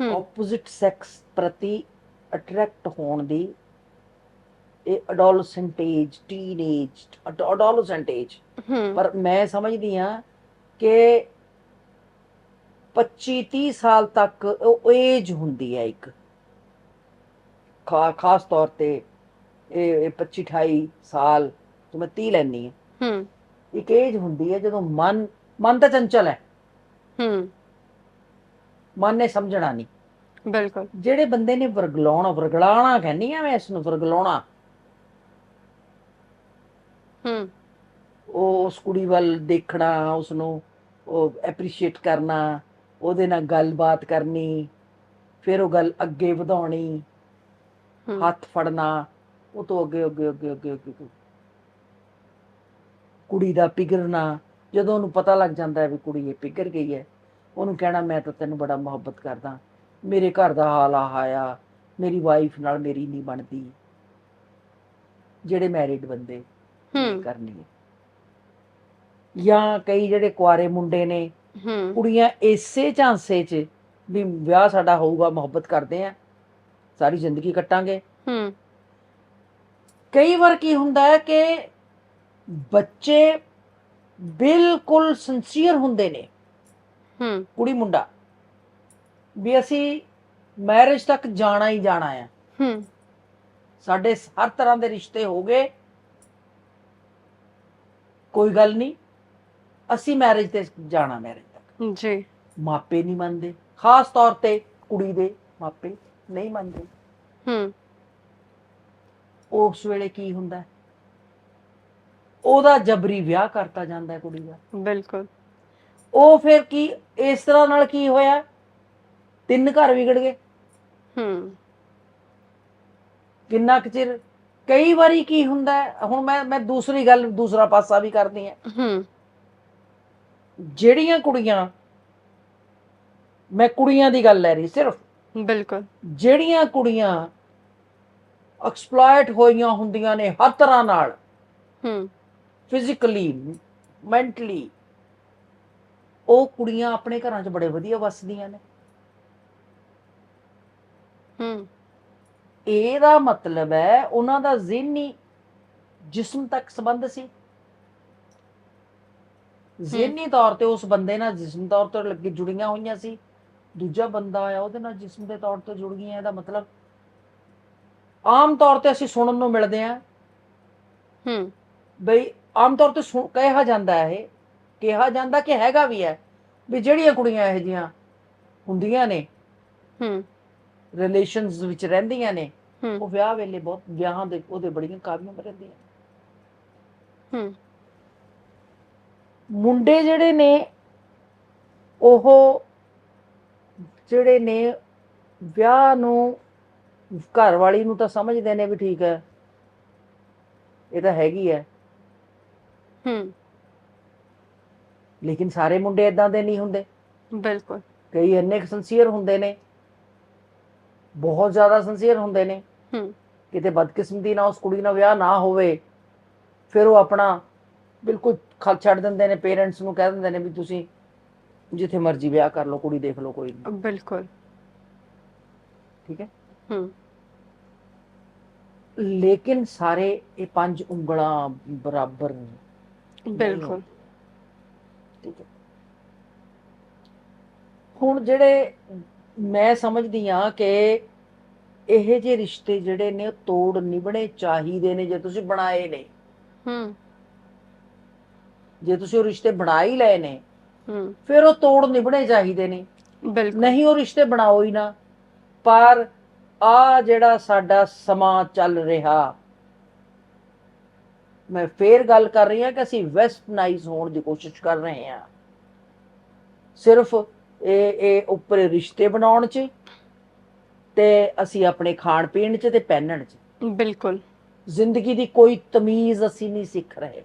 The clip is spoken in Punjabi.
ਆਪੋਜ਼ਿਟ ਸੈਕਸ ਪ੍ਰਤੀ ਅਟਰੈਕਟ ਹੋਣ ਦੀ ਇਹ adolescent age teenage adolescent age ਪਰ ਮੈਂ ਸਮਝਦੀ ਆ ਕਿ 25 30 ਸਾਲ ਤੱਕ ਉਹ ਏਜ ਹੁੰਦੀ ਹੈ ਇੱਕ। ਖਾਸ ਤੌਰ ਤੇ ਇਹ ਇਹ 25 28 ਸਾਲ ਤੋਂ ਮੈਂ 30 ਲੈਣੀ ਹੈ। ਹੂੰ। ਇੱਕ ਏਜ ਹੁੰਦੀ ਹੈ ਜਦੋਂ ਮਨ ਮਨ ਤਾਂ ਚੰਚਲ ਹੈ। ਹੂੰ। ਮਨ ਨੇ ਸਮਝਣਾ ਨਹੀਂ। ਬਿਲਕੁਲ। ਜਿਹੜੇ ਬੰਦੇ ਨੇ ਵਰਗਲਾਉਣਾ ਵਰਗਲਾਣਾ ਕਹਿੰਨੀ ਆ ਮੈਂ ਇਸ ਨੂੰ ਵਰਗਲਾਉਣਾ ਹੂੰ। ਉਹ ਉਸ ਕੁੜੀ ਵੱਲ ਦੇਖਣਾ ਉਸ ਨੂੰ ਉਹ ਐਪਰੀਸ਼ੀਏਟ ਕਰਨਾ ਉਹਦੇ ਨਾਲ ਗੱਲਬਾਤ ਕਰਨੀ ਫਿਰ ਉਹ ਗੱਲ ਅੱਗੇ ਵਧਾਉਣੀ ਹੱਥ ਫੜਨਾ ਉਹ ਤੋਂ ਅੱਗੇ ਅੱਗੇ ਅੱਗੇ ਅੱਗੇ ਅੱਗੇ। ਕੁੜੀ ਦਾ ਪਿਘਰਨਾ ਜਦੋਂ ਉਹਨੂੰ ਪਤਾ ਲੱਗ ਜਾਂਦਾ ਹੈ ਵੀ ਕੁੜੀ ਇਹ ਪਿਘਰ ਗਈ ਹੈ ਉਹਨੂੰ ਕਹਿਣਾ ਮੈਂ ਤਾਂ ਤੈਨੂੰ ਬੜਾ ਮੁਹੱਬਤ ਕਰਦਾ। ਮੇਰੇ ਘਰ ਦਾ ਹਾਲ ਆਹ ਆ। ਮੇਰੀ ਵਾਈਫ ਨਾਲ ਮੇਰੀ ਨਹੀਂ ਬਣਦੀ। ਜਿਹੜੇ ਮੈਰਿਡ ਬੰਦੇ ਕਰਨੀ ਹੈ। ਜਾਂ ਕਈ ਜਿਹੜੇ ਕੁਆਰੇ ਮੁੰਡੇ ਨੇ ਹੂੰ। ਕੁੜੀਆਂ ਇਸੇ ਝਾਂਸੇ 'ਚ ਵੀ ਵਿਆਹ ਸਾਡਾ ਹੋਊਗਾ ਮੁਹੱਬਤ ਕਰਦੇ ਆ ਸਾਰੀ ਜ਼ਿੰਦਗੀ ਕੱਟਾਂਗੇ। ਹੂੰ। ਕਈ ਵਾਰ ਕੀ ਹੁੰਦਾ ਹੈ ਕਿ ਬੱਚੇ ਬਿਲਕੁਲ ਸਿੰਸੀਅਰ ਹੁੰਦੇ ਨੇ। ਹੂੰ। ਕੁੜੀ ਮੁੰਡਾ। ਵੀ ਅਸੀਂ ਮੈਰਿਜ ਤੱਕ ਜਾਣਾ ਹੀ ਜਾਣਾ ਹੈ ਹੂੰ। ਸਾਡੇ ਹਰ ਤਰ੍ਹਾਂ ਦੇ ਰਿਸ਼ਤੇ ਹੋ ਗਏ। ਕੋਈ ਗੱਲ ਨਹੀਂ। ਅਸੀਂ ਮੈਰਿਜ ਤੇ ਜਾਣਾ ਮੈਰਿਜ ਤੱਕ। ਜੀ। ਮਾਪੇ ਨਹੀਂ ਮੰਨਦੇ। ਖਾਸ ਤੌਰ ਤੇ ਕੁੜੀ ਦੇ ਮਾਪੇ ਨਹੀਂ ਮੰਨਦੇ। ਹੂੰ। ਉਸ ਵੇਲੇ ਕੀ ਹੁੰਦਾ? ਉਹਦਾ ਜਬਰੀ ਵਿਆਹ ਕਰਤਾ ਜਾਂਦਾ ਕੁੜੀ ਦਾ। ਬਿਲਕੁਲ। ਉਹ ਫਿਰ ਕੀ ਇਸ ਤਰ੍ਹਾਂ ਨਾਲ ਕੀ ਹੋਇਆ? ਤਿੰਨ ਘਰ ਵਿਗੜ ਗਏ। ਹੂੰ। ਕਿੰਨਾ ਕੁ ਚਿਰ? ਕਈ ਵਾਰੀ ਕੀ ਹੁੰਦਾ ਹੁਣ ਮੈਂ ਮੈਂ ਦੂਸਰੀ ਗੱਲ ਦੂਸਰਾ ਪਾਸਾ ਵੀ ਕਰਦੀ ਹਾਂ। ਹੂੰ। ਜਿਹੜੀਆਂ ਕੁੜੀਆਂ ਮੈਂ ਕੁੜੀਆਂ ਦੀ ਗੱਲ ਲੈ ਰਹੀ ਸਿਰਫ। ਬਿਲਕੁਲ। ਜਿਹੜੀਆਂ ਕੁੜੀਆਂ ਐਕਸਪਲੋਇਟ ਹੋਈਆਂ ਹੁੰਦੀਆਂ ਨੇ ਹਰ ਤਰ੍ਹਾਂ ਨਾਲ ਹੂੰ। ਫਿਜ਼ੀਕਲੀ ਮੈਂਟਲੀ ਉਹ ਕੁੜੀਆਂ ਆਪਣੇ ਘਰਾਂ 'ਚ ਬੜੇ ਵਧੀਆ ਵੱਸਦੀਆਂ ਨੇ। ਹੂੰ। ਇਹਦਾ ਮਤਲਬ ਹੈ ਉਹਨਾਂ ਦਾ ਜ਼ਿਹਨੀ ਜਿਸਮ ਤੱਕ ਸੰਬੰਧ ਸੀ। ਜ਼ਿਹਨੀ ਤੌਰ ਤੇ ਉਸ ਬੰਦੇ ਨਾਲ ਜਿਸਮ ਤੌਰ ਤੇ ਲੱਗੀ ਜੁੜੀਆਂ ਹੋਈਆਂ ਸੀ। ਦੂਜਾ ਬੰਦਾ ਆ ਉਹਦੇ ਨਾਲ ਜਿਸਮ ਦੇ ਤੌਰ ਤੇ ਜੁੜ ਗਈਆਂ ਇਹਦਾ ਮਤਲਬ ਆਮ ਤੌਰ ਤੇ ਅਸੀਂ ਸੁਣਨ ਨੂੰ ਮਿਲਦੇ ਆ ਹੂੰ। ਬਈ ਆਮ ਤੌਰ ਤੇ ਸੁਣ- ਕਿਹਾ ਜਾਂਦਾ ਹੈ ਇਹ ਕਿਹਾ ਜਾਂਦਾ ਕਿ ਹੈਗਾ ਵੀ ਹੈ ਵੀ ਜਿਹੜੀਆਂ ਕੁੜੀਆਂ ਇਹੋ ਜੀਆਂ ਹੁੰਦੀਆਂ ਨੇ ਹੂੰ। ਰਿਲੇਸ਼ਨਸ ਵਿੱਚ ਰਹਿੰਦੀਆਂ ਨੇ ਹੂੰ। ਉਹ ਵਿਆਹ ਵੇਲੇ ਬਹੁਤ ਵਿਆਹਾਂ ਦੇ ਉਹਦੇ ਬੜੀਆਂ ਕਾਮਯਾਬ ਰਹਿੰਦੀਆਂ ਹੂੰ। ਮੁੰਡੇ ਜਿਹੜੇ ਨੇ ਉਹ ਜਿਹੜੇ ਨੇ ਵਿਆਹ ਨੂੰ ਘਰ ਵਾਲੀ ਨੂੰ ਤਾਂ ਸਮਝਦੇ ਨੇ ਵੀ ਠੀਕ ਹੈ ਇਹ ਤਾਂ ਹੈਗੀ ਹੈ। ਹੂੰ। ਲੇਕਿਨ ਸਾਰੇ ਮੁੰਡੇ ਇਦਾਂ ਦੇ ਨਹੀਂ ਹੁੰਦੇ। ਬਿਲਕੁਲ। ਕਈ ਇੰਨੇ ਸਿੰਸੀਅਰ ਹੁੰਦੇ ਨੇ। ਬਹੁਤ ਜ਼ਿਆਦਾ ਸਿੰਸੀਅਰ ਹੁੰਦੇ ਨੇ। ਹੂੰ। ਕਿਤੇ ਬਦਕਿਸਮਤੀ ਨਾਲ ਉਸ ਕੁੜੀ ਨਾਲ ਵਿਆਹ ਨਾ ਹੋਵੇ ਫਿਰ ਉਹ ਆਪਣਾ ਬਿਲਕੁਲ ਖਲ ਛੱਡ ਦਿੰਦੇ ਨੇ ਪੇਰੈਂਟਸ ਨੂੰ ਕਹਿ ਦਿੰਦੇ ਨੇ ਵੀ ਤੁਸੀਂ ਜਿੱਥੇ ਮਰਜ਼ੀ ਵਿਆਹ ਕਰ ਲਓ ਕੁੜੀ ਦੇਖ ਲਓ ਕੋਈ ਨਹੀਂ। ਬਿਲਕੁਲ। ਠੀਕ ਹੈ? ਹੂੰ। ਲੇਕਿਨ ਸਾਰੇ ਇਹ ਪੰਜ ਉਂਗਲਾਂ ਬਰਾਬਰ ਨਹੀਂ ਬਿਲਕੁਲ। ਠੀਕ ਹੈ। ਹੁਣ ਜਿਹੜੇ ਮੈਂ ਸਮਝਦੀ ਆ ਕਿ ਇਹ ਜਿਹੇ ਰਿਸ਼ਤੇ ਜਿਹੜੇ ਨੇ ਤੋੜ ਨਿਭਣੇ ਚਾਹੀਦੇ ਨੇ ਜੇ ਤੁਸੀਂ ਬਣਾਏ ਨੇ। ਹੂੰ। ਜੇ ਤੁਸੀਂ ਉਹ ਰਿਸ਼ਤੇ ਬਣਾ ਹੀ ਲਏ ਨੇ ਹੂੰ। ਫਿਰ ਉਹ ਤੋੜ ਨਿਭਣੇ ਚਾਹੀਦੇ ਨੇ। ਬਿਲਕੁਲ। ਨਹੀਂ ਉਹ ਰਿਸ਼ਤੇ ਬਣਾਓ ਹੀ ਨਾ ਪਰ ਆ ਜਿਹੜਾ ਸਾਡਾ ਸਮਾਂ ਚੱਲ ਰਿਹਾ ਮੈਂ ਫੇਰ ਗੱਲ ਕਰ ਰਹੀ ਹਾਂ ਕਿ ਅਸੀਂ ਵੈਸਟਰਨਾਈਜ਼ ਹੋਣ ਦੀ ਕੋਸ਼ਿਸ਼ ਕਰ ਰਹੇ ਹਾਂ। ਸਿਰਫ ਇਹ ਇਹ ਉੱਪਰ ਰਿਸ਼ਤੇ ਬਣਾਉਣ 'ਚ ਤੇ ਅਸੀਂ ਆਪਣੇ ਖਾਣ ਪੀਣ 'ਚ ਤੇ ਪਹਿਨਣ 'ਚ। ਬਿਲਕੁਲ। ਜ਼ਿੰਦਗੀ ਦੀ ਕੋਈ ਤਮੀਜ਼ ਅਸੀਂ ਨਹੀਂ ਸਿੱਖ ਰਹੇ।